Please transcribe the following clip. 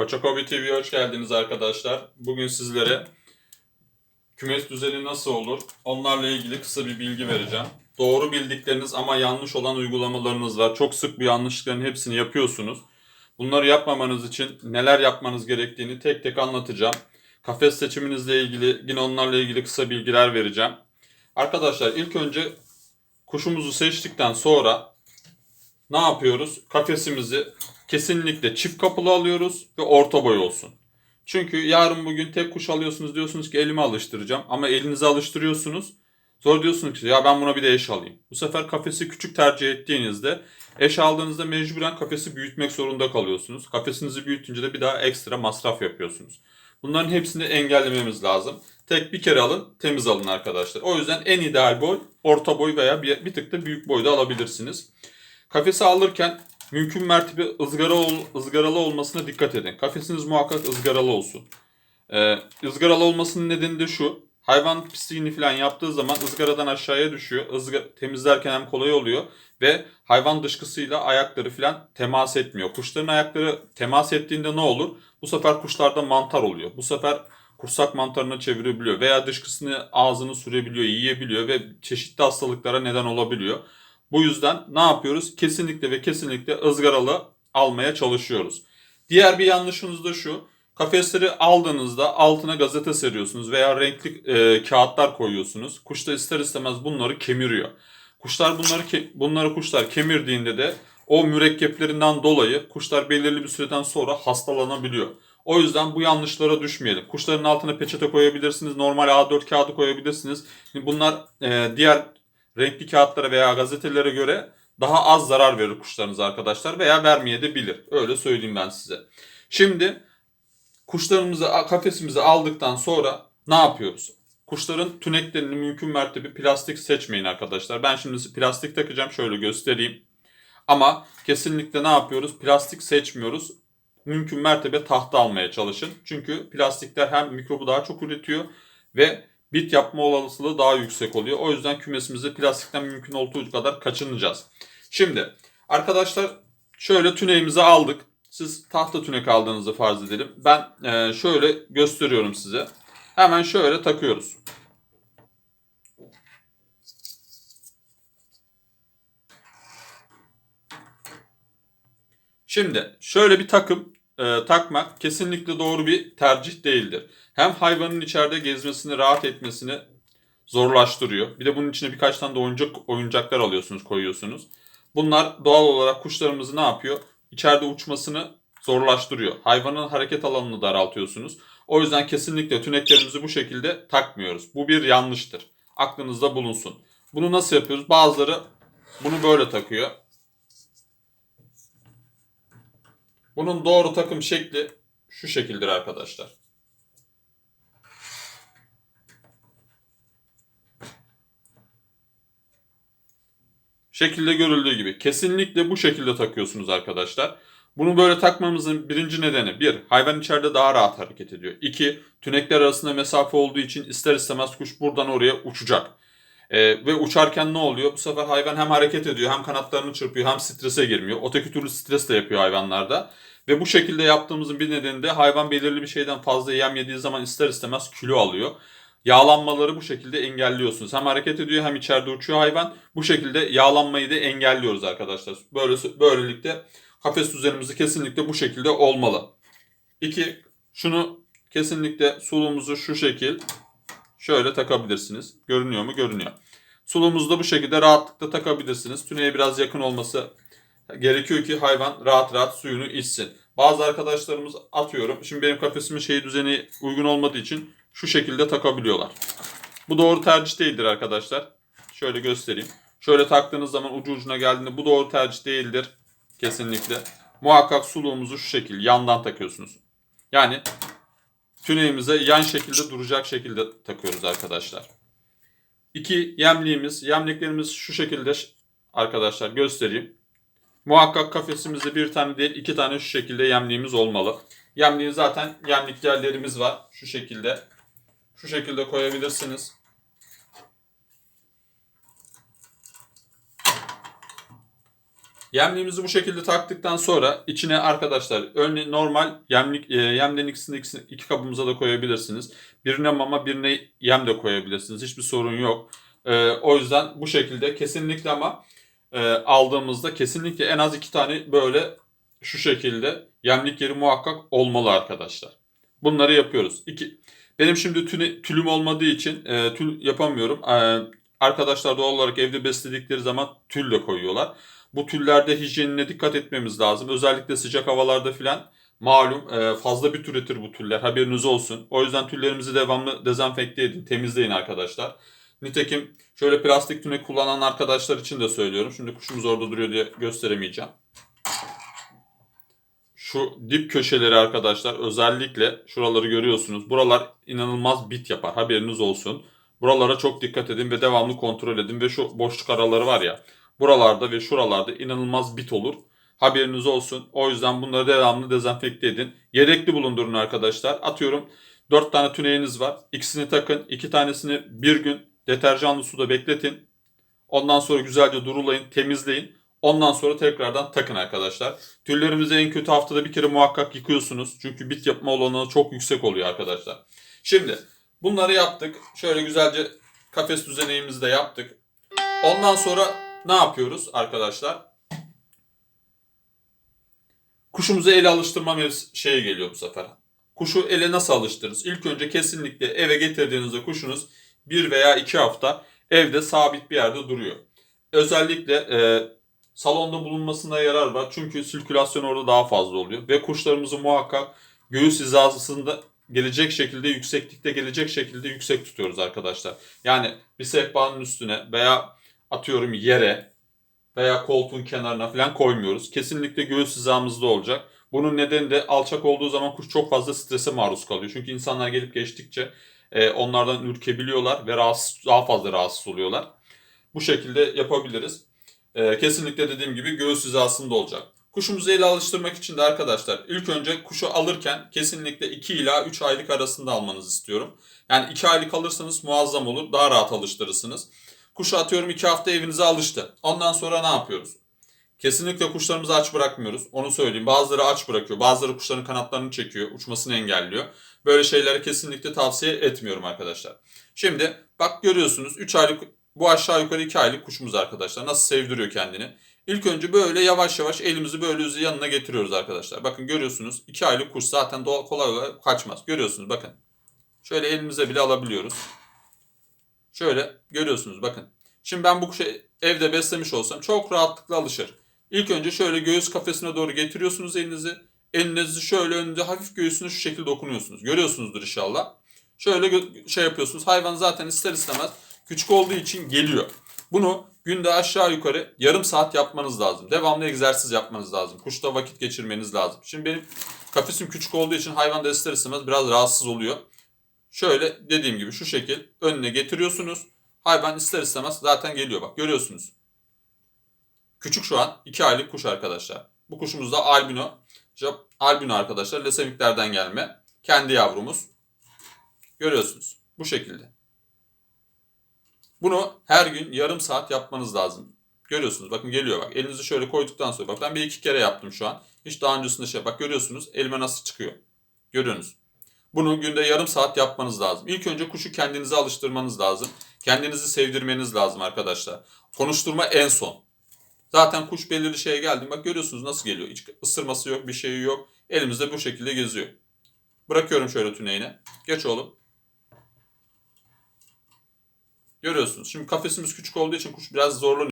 Koçakobi TV'ye hoş geldiniz arkadaşlar. Bugün sizlere kümes düzeni nasıl olur onlarla ilgili kısa bir bilgi vereceğim. Doğru bildikleriniz ama yanlış olan uygulamalarınız var. Çok sık bu yanlışlıkların hepsini yapıyorsunuz. Bunları yapmamanız için neler yapmanız gerektiğini tek tek anlatacağım. Kafes seçiminizle ilgili yine onlarla ilgili kısa bilgiler vereceğim. Arkadaşlar ilk önce kuşumuzu seçtikten sonra ne yapıyoruz? Kafesimizi kesinlikle çift kapılı alıyoruz ve orta boy olsun. Çünkü yarın bugün tek kuş alıyorsunuz diyorsunuz ki elime alıştıracağım ama elinize alıştırıyorsunuz. Sonra diyorsunuz ki ya ben buna bir de eş alayım. Bu sefer kafesi küçük tercih ettiğinizde eş aldığınızda mecburen kafesi büyütmek zorunda kalıyorsunuz. Kafesinizi büyütünce de bir daha ekstra masraf yapıyorsunuz. Bunların hepsini engellememiz lazım. Tek bir kere alın, temiz alın arkadaşlar. O yüzden en ideal boy orta boy veya bir, bir tık da büyük boyda alabilirsiniz. Kafesi alırken mümkün mertebe ızgara ol, ızgaralı olmasına dikkat edin. Kafesiniz muhakkak ızgaralı olsun. Ee, ızgaralı olmasının nedeni de şu. Hayvan pisliğini falan yaptığı zaman ızgaradan aşağıya düşüyor. Izga, temizlerken hem kolay oluyor ve hayvan dışkısıyla ayakları falan temas etmiyor. Kuşların ayakları temas ettiğinde ne olur? Bu sefer kuşlarda mantar oluyor. Bu sefer kursak mantarına çevirebiliyor veya dışkısını ağzını sürebiliyor, yiyebiliyor ve çeşitli hastalıklara neden olabiliyor. Bu yüzden ne yapıyoruz? Kesinlikle ve kesinlikle ızgaralı almaya çalışıyoruz. Diğer bir yanlışınız da şu. Kafesleri aldığınızda altına gazete seriyorsunuz veya renkli e, kağıtlar koyuyorsunuz. Kuş da ister istemez bunları kemiriyor. Kuşlar bunları ke- bunları kuşlar kemirdiğinde de o mürekkeplerinden dolayı kuşlar belirli bir süreden sonra hastalanabiliyor. O yüzden bu yanlışlara düşmeyelim. Kuşların altına peçete koyabilirsiniz. Normal A4 kağıdı koyabilirsiniz. Bunlar e, diğer renkli kağıtlara veya gazetelere göre daha az zarar verir kuşlarınız arkadaşlar veya vermeye de bilir. Öyle söyleyeyim ben size. Şimdi kuşlarımızı kafesimize aldıktan sonra ne yapıyoruz? Kuşların tüneklerini mümkün mertebe plastik seçmeyin arkadaşlar. Ben şimdi plastik takacağım şöyle göstereyim. Ama kesinlikle ne yapıyoruz? Plastik seçmiyoruz. Mümkün mertebe tahta almaya çalışın. Çünkü plastikler hem mikrobu daha çok üretiyor ve bit yapma olasılığı daha yüksek oluyor. O yüzden kümesimizi plastikten mümkün olduğu kadar kaçınacağız. Şimdi arkadaşlar şöyle tüneğimizi aldık. Siz tahta tünek aldığınızı farz edelim. Ben e, şöyle gösteriyorum size. Hemen şöyle takıyoruz. Şimdi şöyle bir takım e, takmak kesinlikle doğru bir tercih değildir. Hem hayvanın içeride gezmesini, rahat etmesini zorlaştırıyor. Bir de bunun içine birkaç tane de oyuncak oyuncaklar alıyorsunuz, koyuyorsunuz. Bunlar doğal olarak kuşlarımızı ne yapıyor? İçeride uçmasını zorlaştırıyor. Hayvanın hareket alanını daraltıyorsunuz. O yüzden kesinlikle tüneklerimizi bu şekilde takmıyoruz. Bu bir yanlıştır. Aklınızda bulunsun. Bunu nasıl yapıyoruz? Bazıları bunu böyle takıyor. Bunun doğru takım şekli şu şekildir arkadaşlar. Şekilde görüldüğü gibi. Kesinlikle bu şekilde takıyorsunuz arkadaşlar. Bunu böyle takmamızın birinci nedeni bir, hayvan içeride daha rahat hareket ediyor. İki, tünekler arasında mesafe olduğu için ister istemez kuş buradan oraya uçacak. Ee, ve uçarken ne oluyor? Bu sefer hayvan hem hareket ediyor hem kanatlarını çırpıyor hem strese girmiyor. Öteki türlü stres de yapıyor hayvanlarda. Ve bu şekilde yaptığımızın bir nedeni de hayvan belirli bir şeyden fazla yem yediği zaman ister istemez kilo alıyor. Yağlanmaları bu şekilde engelliyorsunuz. Hem hareket ediyor hem içeride uçuyor hayvan. Bu şekilde yağlanmayı da engelliyoruz arkadaşlar. Böyle böylelikle kafes düzenimizi kesinlikle bu şekilde olmalı. İki, şunu kesinlikle suluğumuzu şu şekil şöyle takabilirsiniz. Görünüyor mu? Görünüyor. Suluğumuzu da bu şekilde rahatlıkla takabilirsiniz. Tüneye biraz yakın olması gerekiyor ki hayvan rahat rahat suyunu içsin. Bazı arkadaşlarımız atıyorum. Şimdi benim kafesimin şeyi düzeni uygun olmadığı için şu şekilde takabiliyorlar. Bu doğru tercih değildir arkadaşlar. Şöyle göstereyim. Şöyle taktığınız zaman ucu ucuna geldiğinde bu doğru tercih değildir. Kesinlikle. Muhakkak suluğumuzu şu şekil yandan takıyorsunuz. Yani tüneğimize yan şekilde duracak şekilde takıyoruz arkadaşlar. İki yemliğimiz. Yemliklerimiz şu şekilde arkadaşlar göstereyim. Muhakkak kafesimizde bir tane değil iki tane şu şekilde yemliğimiz olmalı. Yemliğin zaten yemlik yerlerimiz var. Şu şekilde. Şu şekilde koyabilirsiniz. Yemliğimizi bu şekilde taktıktan sonra içine arkadaşlar önce normal yemlik e, yemlerin ikisini, ikisini iki kabımıza da koyabilirsiniz. Birine mama birine yem de koyabilirsiniz. Hiçbir sorun yok. E, o yüzden bu şekilde kesinlikle ama e, aldığımızda kesinlikle en az iki tane böyle şu şekilde yemlik yeri muhakkak olmalı arkadaşlar. Bunları yapıyoruz. İki, benim şimdi tüne, tülüm olmadığı için e, tül yapamıyorum. E, arkadaşlar doğal olarak evde besledikleri zaman tül de koyuyorlar. Bu tüllerde hijyenine dikkat etmemiz lazım. Özellikle sıcak havalarda filan malum e, fazla bir üretir bu tüller. Haberiniz olsun. O yüzden tüllerimizi devamlı dezenfekte edin, temizleyin arkadaşlar. Nitekim şöyle plastik tüne kullanan arkadaşlar için de söylüyorum. Şimdi kuşumuz orada duruyor diye gösteremeyeceğim. Şu dip köşeleri arkadaşlar özellikle şuraları görüyorsunuz. Buralar inanılmaz bit yapar. Haberiniz olsun. Buralara çok dikkat edin ve devamlı kontrol edin. Ve şu boşluk araları var ya. Buralarda ve şuralarda inanılmaz bit olur. Haberiniz olsun. O yüzden bunları devamlı dezenfekte edin. Yedekli bulundurun arkadaşlar. Atıyorum 4 tane tüneğiniz var. İkisini takın. 2 tanesini bir gün deterjanlı suda bekletin. Ondan sonra güzelce durulayın, temizleyin. Ondan sonra tekrardan takın arkadaşlar. Tüllerimizi en kötü haftada bir kere muhakkak yıkıyorsunuz. Çünkü bit yapma olanağı çok yüksek oluyor arkadaşlar. Şimdi bunları yaptık. Şöyle güzelce kafes düzeneğimizi de yaptık. Ondan sonra ne yapıyoruz arkadaşlar? Kuşumuzu ele alıştırma mevs- şeye geliyor bu sefer. Kuşu ele nasıl alıştırırız? İlk önce kesinlikle eve getirdiğinizde kuşunuz bir veya iki hafta evde sabit bir yerde duruyor. Özellikle e, salonda bulunmasına yarar var. Çünkü sirkülasyon orada daha fazla oluyor. Ve kuşlarımızı muhakkak göğüs hizasında gelecek şekilde yükseklikte gelecek şekilde yüksek tutuyoruz arkadaşlar. Yani bir sehpanın üstüne veya atıyorum yere veya koltuğun kenarına falan koymuyoruz. Kesinlikle göğüs hizamızda olacak. Bunun nedeni de alçak olduğu zaman kuş çok fazla strese maruz kalıyor. Çünkü insanlar gelip geçtikçe e, onlardan ürkebiliyorlar ve rahatsız, daha fazla rahatsız oluyorlar. Bu şekilde yapabiliriz. E, kesinlikle dediğim gibi göğüs hizasında olacak. Kuşumuzu ele alıştırmak için de arkadaşlar ilk önce kuşu alırken kesinlikle 2 ila 3 aylık arasında almanızı istiyorum. Yani 2 aylık alırsanız muazzam olur. Daha rahat alıştırırsınız. Kuşu atıyorum 2 hafta evinize alıştı. Ondan sonra ne yapıyoruz? Kesinlikle kuşlarımızı aç bırakmıyoruz. Onu söyleyeyim. Bazıları aç bırakıyor. Bazıları kuşların kanatlarını çekiyor. Uçmasını engelliyor. Böyle şeyleri kesinlikle tavsiye etmiyorum arkadaşlar. Şimdi bak görüyorsunuz 3 aylık bu aşağı yukarı 2 aylık kuşumuz arkadaşlar. Nasıl sevdiriyor kendini. İlk önce böyle yavaş yavaş elimizi böyle yanına getiriyoruz arkadaşlar. Bakın görüyorsunuz 2 aylık kuş zaten doğal kolay kolay kaçmaz. Görüyorsunuz bakın. Şöyle elimize bile alabiliyoruz. Şöyle görüyorsunuz bakın. Şimdi ben bu kuşu evde beslemiş olsam çok rahatlıkla alışır. İlk önce şöyle göğüs kafesine doğru getiriyorsunuz elinizi. Elinizi şöyle önce hafif göğsünü şu şekilde dokunuyorsunuz. Görüyorsunuzdur inşallah. Şöyle şey yapıyorsunuz. Hayvan zaten ister istemez küçük olduğu için geliyor. Bunu günde aşağı yukarı yarım saat yapmanız lazım. Devamlı egzersiz yapmanız lazım. Kuşta vakit geçirmeniz lazım. Şimdi benim kafesim küçük olduğu için hayvan da ister istemez biraz rahatsız oluyor. Şöyle dediğim gibi şu şekil önüne getiriyorsunuz. Hayvan ister istemez zaten geliyor bak görüyorsunuz. Küçük şu an 2 aylık kuş arkadaşlar. Bu kuşumuz da albino. Albino arkadaşlar lesemiklerden gelme. Kendi yavrumuz. Görüyorsunuz bu şekilde. Bunu her gün yarım saat yapmanız lazım. Görüyorsunuz bakın geliyor bak. Elinizi şöyle koyduktan sonra bak ben bir iki kere yaptım şu an. Hiç daha öncesinde şey bak görüyorsunuz elime nasıl çıkıyor. Görüyorsunuz. Bunu günde yarım saat yapmanız lazım. İlk önce kuşu kendinize alıştırmanız lazım. Kendinizi sevdirmeniz lazım arkadaşlar. Konuşturma en son. Zaten kuş belirli şeye geldi. Bak görüyorsunuz nasıl geliyor. Hiç ısırması yok, bir şeyi yok. Elimizde bu şekilde geziyor. Bırakıyorum şöyle tüneğine. Geç oğlum. Görüyorsunuz. Şimdi kafesimiz küçük olduğu için kuş biraz zorlanıyor.